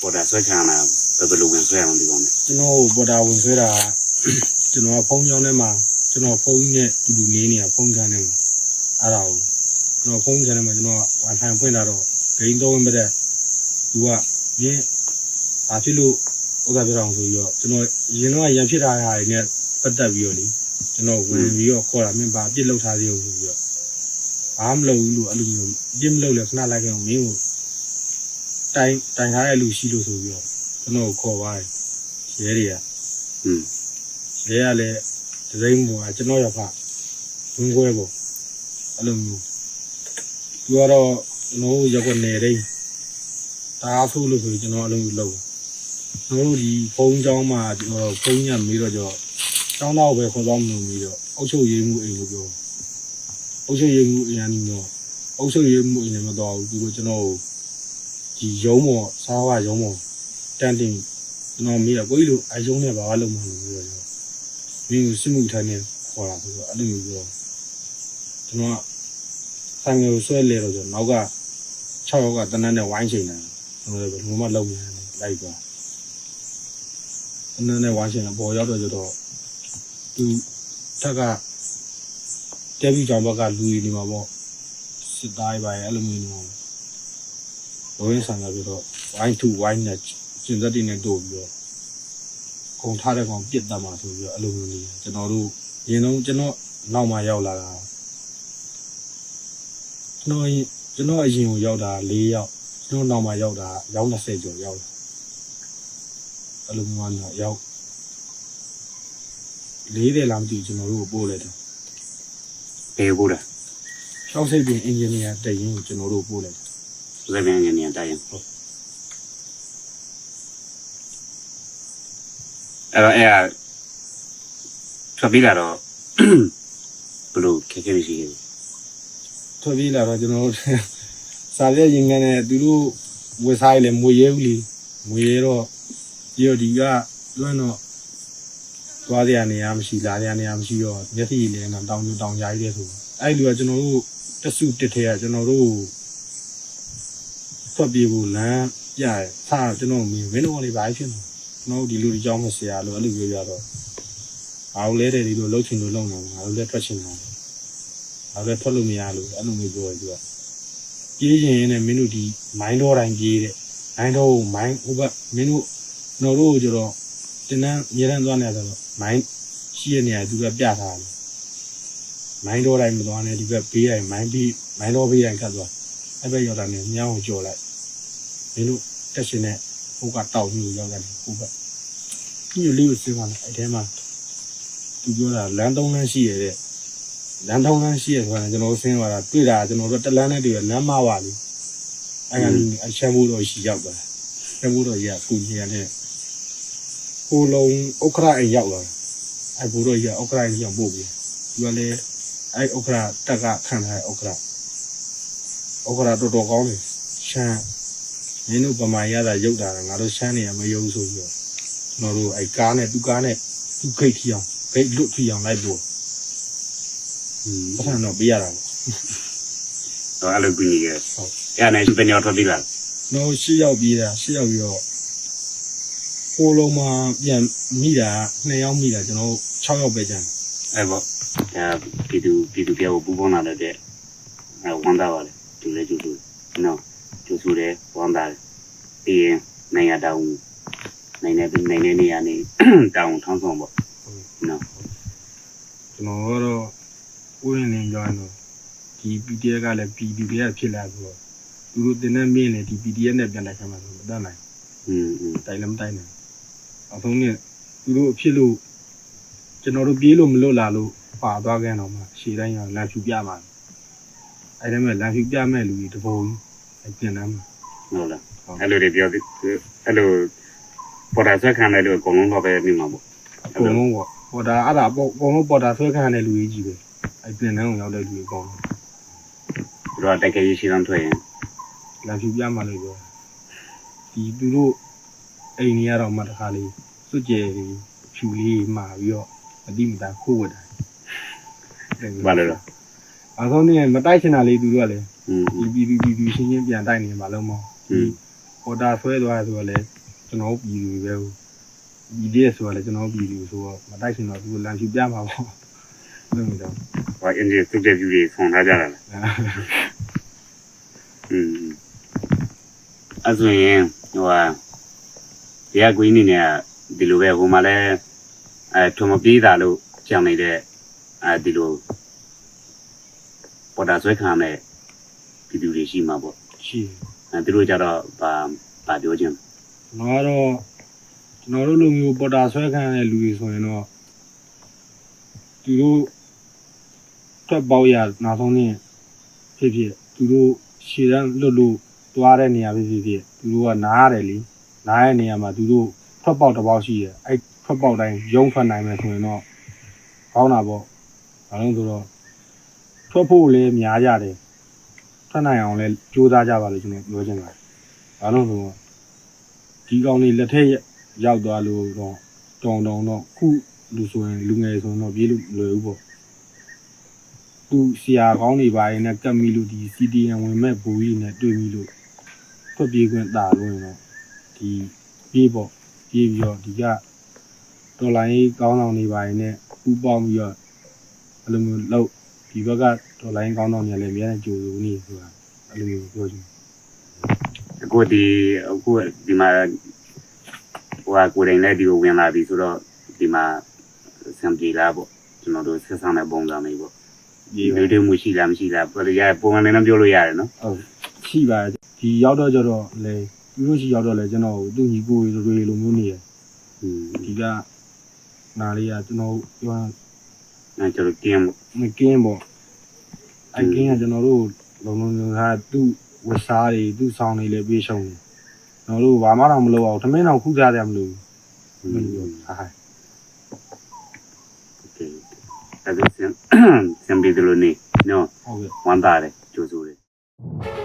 ပေါ်တာဆွဲခံရတာဘယ်ဘယ်လိုဝင်ဆွဲရမှန်းဒီကောင်နဲ့ကျွန်တော်ကိုပေါ်တာဝင်ဆွဲတာကျွန်တော်ကဖုန်းကြောင်းထဲမှာကျွန်တော်ဖုန်းနဲ့တူတူနေနေတာဖုန်းခံနေမှာအဲ့ဒါကိုကျွန်တော်ဖုန်းခံနေမှာကျွန်တော် Wi-Fi ဖွင့်လာတော့ဂိမ်းသုံးဝင်ပြတဲ့သူကရင်းဘာဖြစ်လို့ဥစ္စာပြတော့ဆိုပြီးတော့ကျွန်တော်ရင်တော့ရံဖြစ်တာဟာတွေနဲ့ပတ်သက်ပြီးတော့လေကျွန်တော်ဝင်ပြီးတော့ခေါ်တာမင်းဘာအပြစ်လောက်ထားသေးဘူးဆိုပြီးတော့ဘာမလုပ်ဘူးလို့အဲ့လိုမျိုးအပြစ်မလုပ်လဲခဏလိုက်ခဲ့အောင်မင်းကို တိုင်တိုင်ထားတဲ့လူရှိလို့ဆိုပြီးတော့ကျွန်တော်ကိုခေါ်သွားတယ်ရဲတွေက อืม ရဲကလည်းဒဇိမ့်ပေါ်ကကျွန်တော်ရဖဝင်ခွဲပေါ့အဲ့လိုမျိုးသူကတော့ကျွန်တော်တို့ရက်ွက်နေတယ်တားဆိုးလို့ဆိုပြီးကျွန်တော်အဲ့လိုမျိုးလုပ်ကျွန်တော်တို့ဒီဖုန်းเจ้าမှာကျွန်တော်ဖုန်းညမေးတော့ကျွန်တော်တောင်းတော့ပဲခေါ်တော့မလို့ပြီးတော့အုပ်ချုပ်ရေးမှုအိမ်ကိုပြောအုပ်ချုပ်ရေးမှုအိမ်ကနေတော့အုပ်ချုပ်ရေးမှုအိမ်နဲ့မတော်ဘူးသူတို့ကျွန်တော် ဒီရုံးပေါ်စားဝရုံးပေါ်တန်တင်ကျွန်တော်မေးတော့ကိုကြီးတို့အယုံနဲ့ဘာမှလုပ်မှမလို့ပြီးတော့မင်းကိုစစ်မှုထိုင်နေခေါ်တာဆိုတော့အဲ့လိုမျိုးပြောကျွန်တော်ကဆိုင်ငယ်ကိုဆွဲလဲတော့ကျွန်တော်နောက်က6ယောက်ကတနန်းနဲ့ဝိုင်းချိန်တယ်ကျွန်တော်လည်းဘယ်လိုမှလုပ်မရဘူးလိုက်သွားတနန်းနဲ့ဝိုင်းချိန်တယ်ပေါ်ရောက်တော့ကျတော့သူထက်ကတက်ပြီးကြောင်ဘက်ကလူကြီးနေမှာပေါ့စစ်သားပဲအဲ့လိုမျိုးနေမှာ လောရင်းဆန်လာပြီးတော့ဝိုင်း2ဝိုင်းနဲ့ကျင်သက်တင်နဲ့တို့ပြီးတော့ခုံထားတဲ့ကောင်ပြစ်တတ်မှာဆိုပြီးတော့အဲ့လိုမျိုးနေကျွန်တော်တို့ရင်တော့ကျွန်တော်နောက်မှရောက်လာတာကျွန်တော်ရင်ကျွန်တော်အရင်ကိုရောက်တာ၄ယောက်ကျွန်တော်နောက်မှရောက်တာရောက်20ကျော်ရောက်လာအဲ့လိုမျိုးကတော့ရောက်လေးတယ်လားမသိဘူးကျွန်တော်တို့ကိုပို့လိုက်တယ်ဘယ်ကိုလဲရှောက်စိတ်ပင်အင်ဂျင်နီယာတရင်ကိုကျွန်တော်တို့ပို့လိုက် တယ်ဇက်ပြန်ငနေတိုင်ရင်ဟုတ်အဲ့တော့အဲ့ဒါထွက်ပြီးလာတော့ဘယ်လိုခက်ခဲရှိခဲ့လဲထွက်ပြေးလာတော့ကျွန်တော်တို့စာရက်ရင်ကနေသူတို့ဝယ်စားရလေမွေရဲဘူးလीမွေရဲတော့ဒီတော့ဒီကလွန်းတော့သွားရနေရမရှိလာရနေရမရှိတော့မျက်စိလည်းတော့တောင်းတောင်းကြားကြီးတဲ့ဆိုအဲ့လူကကျွန်တော်တို့တဆုတစ်ထဲကကျွန်တော်တို့ ထွက်ပြေးဖို့လမ်းပြရဆာကျွန်တော်မင်းမင်းတို့ကလေးဘာဖြစ်နေကျွန်တော်တို့ဒီလူဒီကြောင်းမဆရာလို့အဲ့လိုပြောပြတော့အားလဲတဲ့ဒီလိုလှုပ်ချင်လို့လှုပ်နေမှာအားလဲထွက်ချင်တာအားလဲထွက်လို့မရလို့အဲ့လိုမျိုးပြောရသူကပြေးရင်နဲ့မင်းတို့ဒီမိုင်းတော်တိုင်းပြေးတဲ့မိုင်းတော်ကိုမိုင်းဟိုဘက်မင်းတို့ကျွန်တော်တို့ကျတော့တင်းတန်းမြေတန်းသွားနေရတော့မိုင်းရှိရနေရသူကပြထားတယ်မိုင်းတော်တိုင်းမသွားနဲ့ဒီဘက်ဘေးတိုင်းမိုင်းပြီးမိုင်းတော်ဘေးတိုင်းကတ်သွားအဲ့ဘက်ရောက်တာနဲ့ညောင်းကိုကြော်လိုက် မင်းတို့တက်ရှင်နဲ့ဟိုကတောက်ပြီးရောက်တယ်ဟိုဘက်ညလေးကိုစဉ်းစားလိုက်အဲ့ထဲမှာသူပြောတာလမ်းသုံးလမ်းရှိရတဲ့လမ်းထောင်းလမ်းရှိရဆိုတာကျွန်တော်တို့ဆင်းသွားတာတွေ့တာကျွန်တော်တို့တလန်းနဲ့တွေ့ရလမ်းမပါလေအဲ့ကနေအချမ်းဘူးတော့ရှိရောက်သွားတယ်ချမ်းဘူးတော့ရကုညီရတဲ့ကိုလုံးဥက္ခရအိမ်ရောက်လာတယ်အဲ့ဘူးတော့ရဥက္ခရအိမ်ရောက်ပို့ပြီသူကလည်းအဲ့ဥက္ခရတက်ကခံထားတဲ့ဥက္ခရဥက္ခရတော်တော်ကောင်းတယ်ရှမ်း မင်းတို့ပမာရတာရုပ်တာငါတို့ရှမ်းနေရမယုံဆိုပြီးတော့ကျွန်တော်တို့အဲ့ကားနဲ့သူကားနဲ့သူခိတ်ထီအောင်ခိတ်လွတ်ထီအောင်လိုက်ပို့อืมပတ်ထန်တော့ပေးရတာပေါ့တော့အဲ့လိုကူညီခဲ့ဟုတ်အဲ့ဒါနဲ့ဘယ်ညောထွက်ပြီးလာ။တော့ရှစ်ယောက်ပြေးတာရှစ်ယောက်ပြီးတော့ကိုလုံးမှာပြန်မိတာနှစ်ယောက်မိတာကျွန်တော်6ယောက်ပဲကျန်တယ်အဲ့ပေါ့ဒါပြည်သူပြည်သူပြောပူပေါင်းလာတဲ့အဲဝမ်းသာပါလေသူလည်းကျူလို့နော် ကျူဆူတယ်ဝမ်းသာတယ်ပြီးရင်နိုင်ရတောင်းနိုင်နေနိုင်နေနေရနေတောင်းထောင်းဆောင်ပေါ့နော်ကျွန်တော်ကတော့ဥရင်လင်းကြောင်းတော့ဒီ PDF ကလည်း PDF ဖြစ်လာဆိုတော့သူတို့တင်တဲ့မင်းလည်းဒီ PDF နဲ့ပြန်လိုက်ခံမှာဆိုတော့တတ်နိုင်อืมတိုင်လည်းမတိုင်နိုင်အဆုံးနဲ့သူတို့အဖြစ်လို့ကျွန်တော်တို့ပြေးလို့မလွတ်လာလို့ပါသွားခဲ့တော့မှရှေ့တိုင်းကလမ်းဖြူပြမှာအဲ့ဒါမဲ့လမ်းဖြူပြမဲ့လူကြီးတပုံကြီး ပြန်လာမှာဟုတ်လားအဲ့လိုတွေပြောအဲ့လိုပေါ်တာဆက်ခံတယ်လို့အကုန်လုံးတော့ပဲမြင်မှာပေါ့အကုန်လုံးပေါ့ပေါ်တာအဲ့ဒါပေါ့အကုန်လုံးပေါ်တာဆွဲခံရတဲ့လူကြီးကြီးပဲအဲ့ပြင်နှန်းကိုရောက်တဲ့လူကြီးအကုန်လုံးသူတို့ကတက်ခဲရေးရှိတော့ထွက်ရင်လမ်းဖြူပြမှလို့ပြောဒီသူတို့အိမ်ကြီးကတော့မှတခါလေးစွတ်ကြဲလေးဖြူလေးမှာပြီးတော့မတိမတာခိုးဝတ်တာဘာလို့လဲအဆုံးနဲ့မတိုက်ချင်တာလေးသူတို့ကလည်း ဒီဒီဒီဒီရှင်းရှင်းပြန်တိုက်နေမှာလုံးမဟောတာဆွဲသွားဆိုတော့လေကျွန်တော်ပြည်သူပဲဟုတ်ဒီလေးဆိုတော့လေကျွန်တော်ပြည်သူဆိုတော့မတိုက်ရှင်တော့သူလမ်းရှူပြမှာပေါ့လုံးတော့ဘာအင်းဒီသူတဲ့ဖြူတွေဖွင့်ထားကြတာလားอืมအဲ့ဆိုရင်ဟိုဟာတရားကွင်းနေနေဒီလိုပဲဟိုမှာလဲအဲထုံမပြေးတာလို့ကြောင်နေတဲ့အဲဒီလိုပေါ်တာဆွဲခံတဲ့ ရှိမှာပေါ့ရှိတယ်အဲသူတို့ကြတော့ဗာဗာပြောခြင်းကျွန်တော်ကတော့ကျွန်တော်တို့လိုမျိုးပေါ်တာဆွဲခံရတဲ့လူတွေဆိုရင်တော့သူတို့ထွက်ပေါက်ရနောက်ဆုံးနေဖြစ်ဖြစ်သူတို့ရှည်တန်းလွတ်လို့သွားတဲ့နေရာဖြစ်ဖြစ်ဖြစ်သူတို့ကနားရတယ်လीနားရဲ့နေရာမှာသူတို့ထွက်ပေါက်တစ်ပေါက်ရှိတယ်အဲ့ထွက်ပေါက်တိုင်းရုံးထွက်နိုင်မယ်ဆိုရင်တော့ကောင်းတာပေါ့ဘာလို့လဲဆိုတော့ထွက်ဖို့လည်းများကြတယ် ထွက်နိုင်အောင်လည်းကြိုးစားကြပါလို့ကျွန်တော်ပြောချင်ပါတယ်ဘာလို့လဲဆိုတော့ဒီကောင်လေးလက်ထက်ရောက်သွားလို့တော့တောင်တောင်တော့ခုလူဆိုရင်လူငယ်ဆိုရင်တော့ပြေးလို့မလွယ်ဘူးပေါ့သူဆရာကောင်းတွေပါရင်လည်းကတ်မီလို့ဒီ CDN ဝင်မဲ့ဘူကြီးနဲ့တွေ့ပြီလို့ထွက်ပြေးခွင့်တာလို့ရင်တော့ဒီပြေးပေါ့ပြေးပြီးတော့ဒီကတော်လိုင်းကောင်းဆောင်တွေပါရင်လည်းပူပေါင်းပြီးတော့အဲ့လိုမျိုးလောက် ဒီဘက်ကတော်လိုင်းကောင်းဆောင်တွေလည်းအများနဲ့ကြိုးစုံနေဆိုတာအဲ့လိုမျိုးပြောချင်တယ်အခုဒီအခုဒီမှာဟိုဟာကိုယ်တိုင်လည်းဒီကိုဝင်လာပြီဆိုတော့ဒီမှာစံပြေလာပေါ့ကျွန်တော်တို့ဆက်ဆံတဲ့ပုံစံလေးပေါ့ဒီလူတွေမှုရှိလားမရှိလားပြောလို့ရတယ်ပုံမှန်လည်းပြောလို့ရတယ်နော်ဟုတ်ရှိပါတယ်ဒီရောက်တော့ကြတော့လေသူတို့ရှိရောက်တော့လေကျွန်တော်သူ့ညီကိုတွေတွေလိုမျိုးနေရอืมဒီကနာလေးကကျွန်တော်ပြော အဲကျွန်တော်ကင်းပေါ့ မကင်းပေါ့အကင်းကကျွန်တော်တို့လုံလုံလုံထားသူ့ဝတ်စားတွေသူ့ဆောင်တွေလည်းပြေးရှုံတယ်ကျွန်တော်တို့ဘာမှတော့မလုပ်အောင်ထမင်းတော့ခုကြတယ်မလို့ อื ဘူး ม လို့ပြောဟာ โอเคအဲ့ဒါစံစံပြေတယ်လို့နေနော် ဟုတ်ကဲ့ ဝမ်းသာတယ်ကြိုးစိုးတယ် ဟ